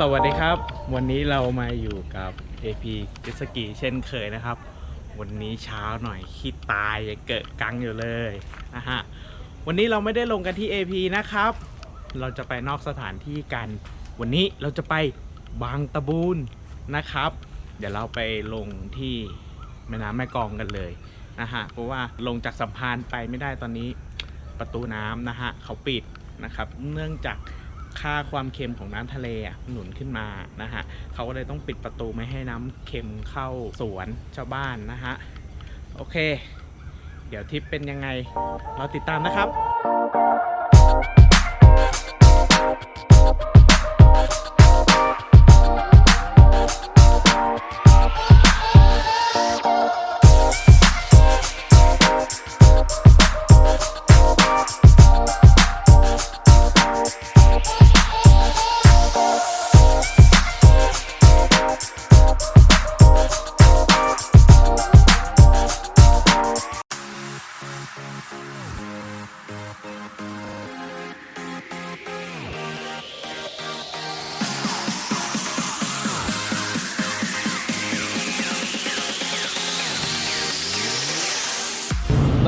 สวัสดีครับ วันนี้เรามาอยู่กับ AP เจสกีเช่นเคยนะครับ วันนี้เช้าหน่อยขี้ตายยังเกิดกังอยู่เลยนะฮะวันนี้เราไม่ได้ลงกันที่ AP นะครับ เราจะไปนอกสถานที่กัน วันนี้เราจะไปบางตะบูนนะครับ เดี๋ยวเราไปลงที่แม่น้ำแม่กลองกันเลยนะฮะเพราะว่าลงจากสัมพานไปไม่ได้ตอนนี้ประตูน้ำนะฮะเขาปิดนะครับ เนื่องจาก ค่าความเค็มของน้ำทะเลอะหนุนขึ้นมานะฮะเขาก็เลยต้องปิดประตูไม่ให้น้ำเค็มเข้าสวนชาวบ้านนะฮะโอเค เดี๋ยวทริปเป็นยังไง เราติดตามนะครับ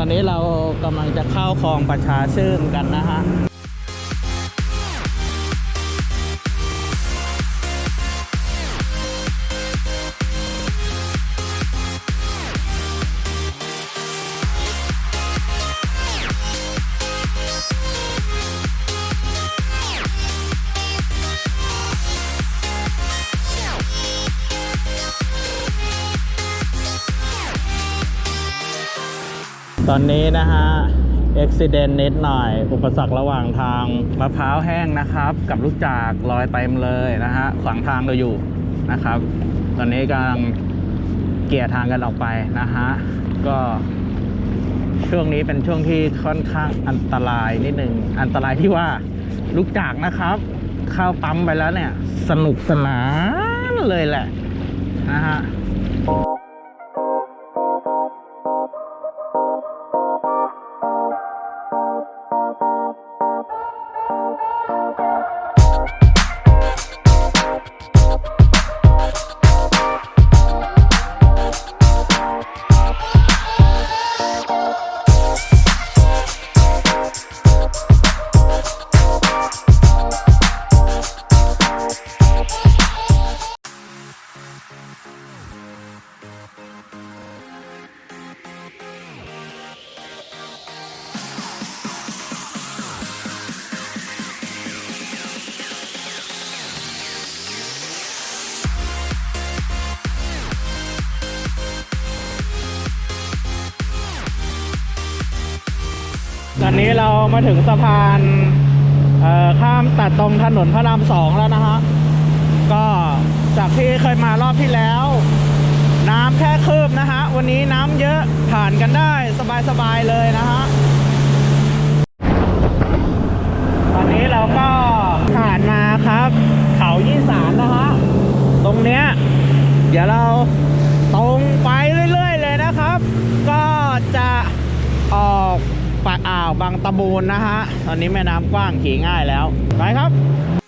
อนนี้เรากำลังจะเข้าคลองประชาชื่นกันนะฮะ ตอนนี้นะฮะอุบิเหตุนิดหน่อย อุปสรรคระหว่างทางมะพร้าวแห้งนะครับ กับลูกจากลอยเต็มเลยนะฮะขวางทางเราอยู่นะครับ ตอนนี้กำลังเกี่ยทางกันออกไปนะฮะก็ช่วงนี้เป็นช่วงที่ค่อนข้างอันตรายนิดหนึ่งอันตรายที่ว่าลูกจากนะครับ เข้าปั๊มไปแล้วเนี่ย สนุกสนานเลยแหละนะฮะ ตอนนี้เรามาถึงสะพานข้ามตัดตรงถนนพระรามสองแล้วนะฮะ ก็จากที่เคยมารอบที่แล้ว น้ำแค่คืบนะฮะ วันนี้น้ำเยอะผ่านกันได้สบายๆเลยนะฮะ ตอนนี้เราก็ผ่านมาครับ เขายี่สานนะฮะ ตรงเนี้ย เดี๋ยวเราตรงไปเรื่อยๆเลยนะครับ ก็จะออก ปากอ่าวบางตะบูนนะฮะ ตอนนี้แม่น้ำกว้างขี่ง่ายแล้ว ไปครับ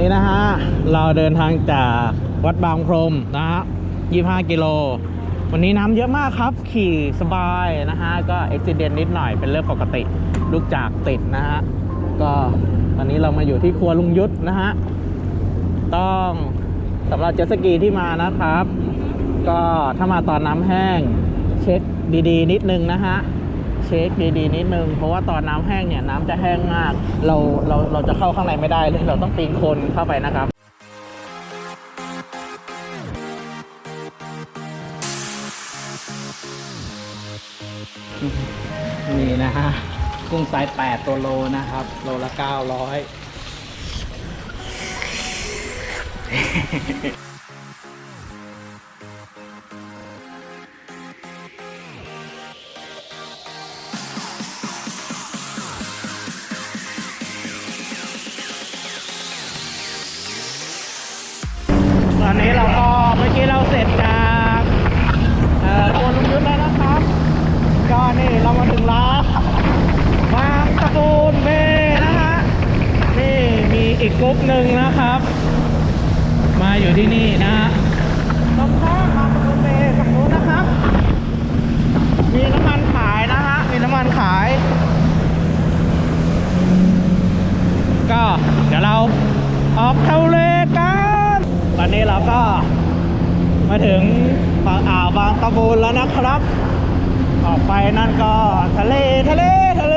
นี้นะฮะ เราเดินทางจากวัดบางพรมนะฮะ 25 กิโล วันนี้น้ำเยอะมากครับ ขี่สบายนะฮะ ก็อุบิเหตุนิดหน่อยเป็นเรื่องปกติ ลูกจากติดนะฮะ ก็ตอนนี้เรามาอยู่ที่ครัวลุงยุทธนะฮะ ต้องสำหรับเจ็ตสกีที่มานะครับ ก็ถ้ามาตอนน้ำแห้งเช็คดีๆ นิดนึงนะฮะ เช็คดีๆนิดนึง เพราะว่าตอนน้ำแห้งเนี่ยน้ำจะแห้งมาก เราเราเราจะเข้าข้างในไม่ได้เลย เราต้องปีนคนเข้าไปนะครับนี่นะฮะกุ้งไซส์8ตัวโลนะครับ โลละ 900 กรุ๊ปหนึ่งนะครับ มาอยู่ที่นี่นะฮะตรงข้ามบาตะกูลเบฝั่งนู้นนะครับ มีน้ำมันขายนะฮะ มีน้ำมันขาย ก็เดี๋ยวเราออกทะเลกัน ตอนนี้เราก็มาถึงฝั่งอ่าวบางตะบูนแล้วนะครับ ออกไปนั่นก็ทะเลทะเลทะเล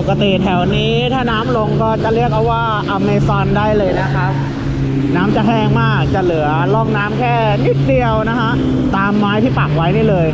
ปกติแถวนี้ถ้าน้ำลงก็จะเรียกเอาว่าอเมซอนได้เลยนะครับ น้ำจะแห้งมากจะเหลือร่องน้ำแค่นิดเดียวนะฮะตามไม้ที่ปักไว้นี่เลย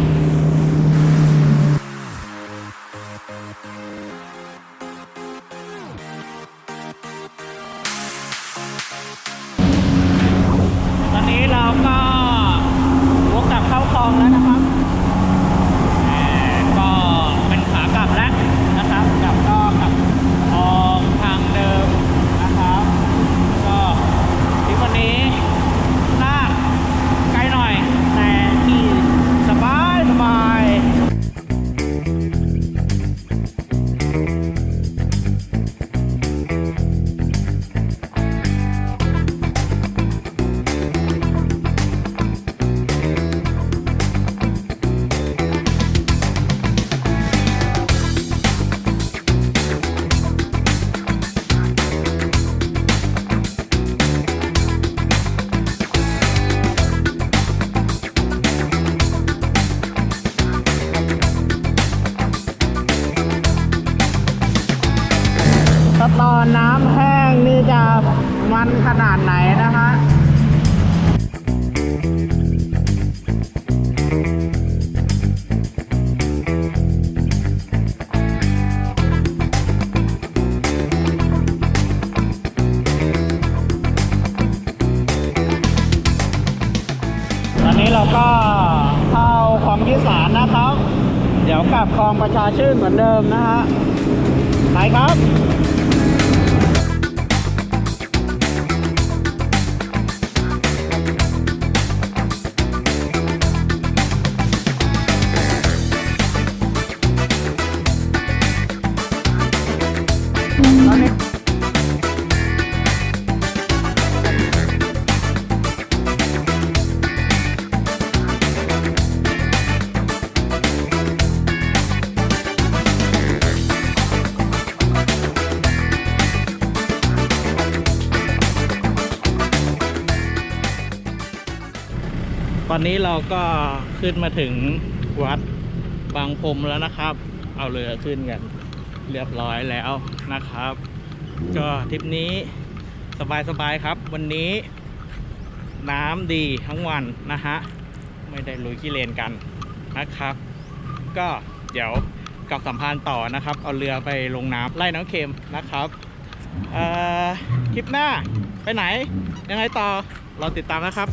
นน้ำแห้งนี่จะมันขนาดไหนนะฮะตอนนี้เราก็เข้าคลองที่สารนะครับ เดี๋ยวกลับคลองประชาชื่นเหมือนเดิมนะฮะ ไปครับ อนนี้เราก็ขึ้นมาถึงวัดบางพรมแล้วนะครับ เอาเรือขึ้นกัน เรียบร้อยแล้วนะครับ ก็ทริปนี้สบายๆครับ วันนี้น้ำดีทั้งวันนะฮะ ไม่ได้ลุยขี้เลนกันนะครับ ก็เดี๋ยวกับสัมพันธ์ต่อนะครับ เอาเรือไปลงน้ำไล่น้องเค็มนะครับคลิปหน้าไปไหน ยังไงต่อ เราติดตามนะครับ